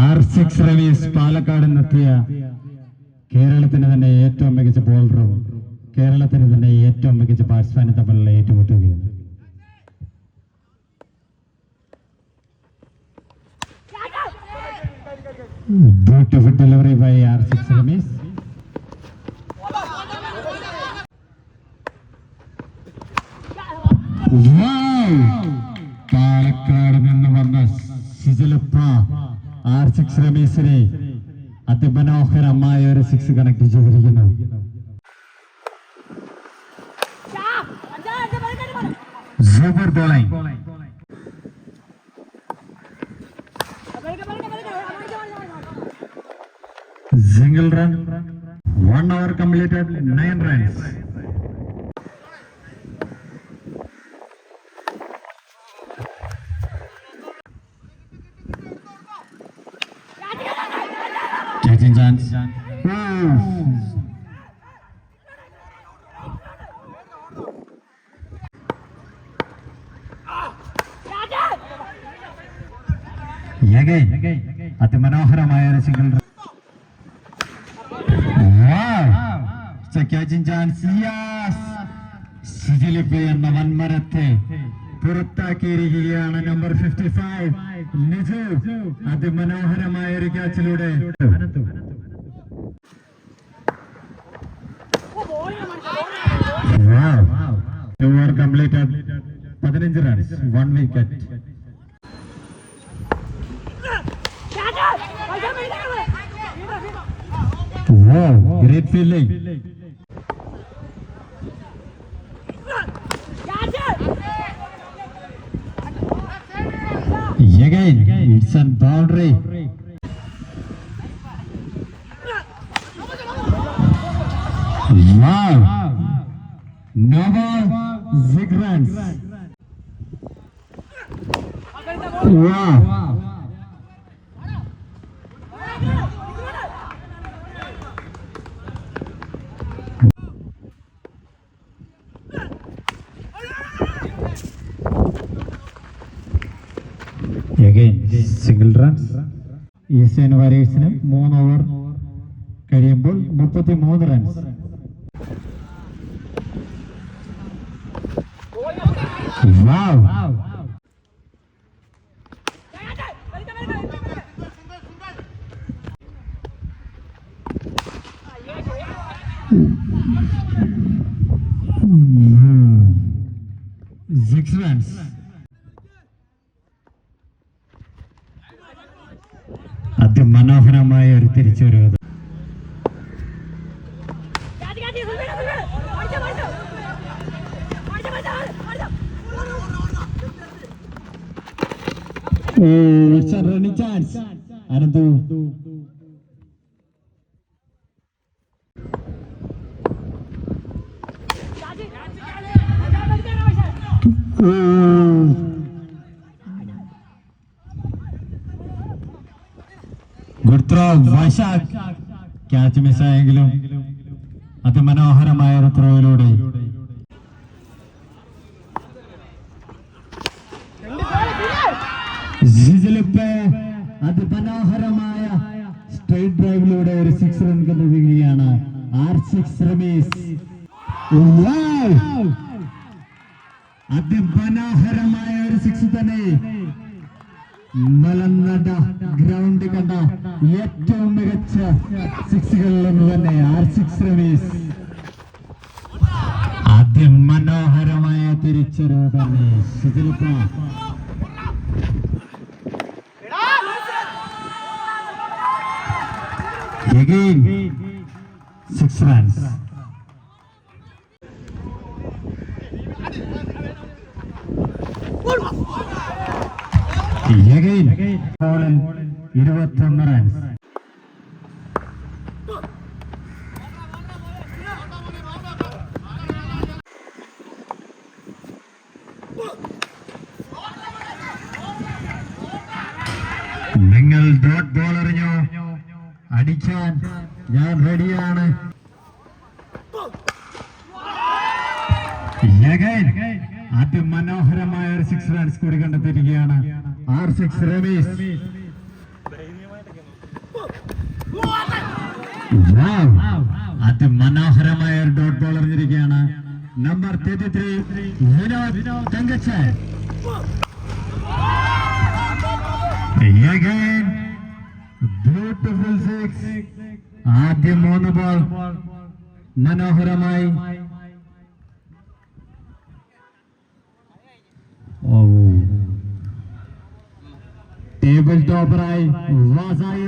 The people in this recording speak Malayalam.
ആർ സിക്സ് റവീസ് പാലക്കാട് നിന്നെത്തിയ കേരളത്തിന് തന്നെ ഏറ്റവും മികച്ച ബോളറും കേരളത്തിന് തന്നെ ഏറ്റവും മികച്ച ബാറ്റ്സ്മാനും തമ്മിലുള്ള delivery by R six Rameez Palakkad നിന്ന് വന്ന സിജലപ്പ ആർ സിക്സ് റമീസിനെ അതിമനോഹരമായ ഒരു സിക്സ് കണക്ട് ചെയ്തിരിക്കുന്നു. Super bowling single run one over completed nine runs Catching chance. Again, അതിമനോഹരമായ ഒരു സിംഗിൾ ക്യാച്ചിങ് ചാൻസ് സിജിലിപ്പ് എന്ന വൻമരത്തെ പുറത്താക്കിയിരിക്കുകയാണ് നമ്പർ ഫിഫ്റ്റി ഫൈവ് നിജു അതിമനോഹരമായ ഒരു ക്യാച്ചിലൂടെ ഓവർ കംപ്ലീറ്റ് പതിനഞ്ച് runs one wicket great fielding Again, it's a boundary. Wow! Novel Zigrans. Wow! Again, runs. Eastern വാരിയേഴ്സിന് മൂന്ന് ഓവർ. കഴിയുമ്പോൾ മുപ്പത്തി മൂന്ന് റൺസ് സിക്സ് Six അതിമനോഹരമായ ഒരു തിരിച്ചുവരവ് Oh, it's good throw Vaishakh catch മിസ്സായെങ്കിലും അതിമനോഹരമായ ഒരു ത്രോയിലൂടെ അതിമനോഹരമായ സ്ട്രൈറ്റ് ഡ്രൈവിലൂടെ ഒരു സിക്സ് റൺ കണ്ടെത്തുകയാണ് ആർ സിക്സ് റമീസ് അതിമനോഹരമായ ഒരു സിക്സ് തന്നെ. മലനട ഗ്രൗണ്ട് കണ്ട ഏറ്റവും മികച്ച സിക്സുകളിലൊന്ന് തന്നെ ആർ സിക്സ് റമീസ് അതിമനോഹരമായ തിരിച്ചറിവ് തന്നെ. Again, six runs. Again, ബോളിൽ ഇരുപത്തൊന്ന് റൺസ് നിങ്ങൾ ഡോട്ട് ബോൾ എറിഞ്ഞു അടിക്കാൻ ഞാൻ റെഡിയാണ് അതിമനോഹരമായ ഒരു സിക്സ് റൺസ് കൂടി കണ്ടെത്തിയിരിക്കുകയാണ്. R six Ramesh. അതിമനോഹരമായ ഒരു dot ball എറിഞ്ഞിരിക്കുകയാണ് number thirty three Vinod Thankachan beautiful six. ആദ്യം മൂന്ന് ബോൾ മനോഹരമായി ወልደ ብራይ ዋዛዬ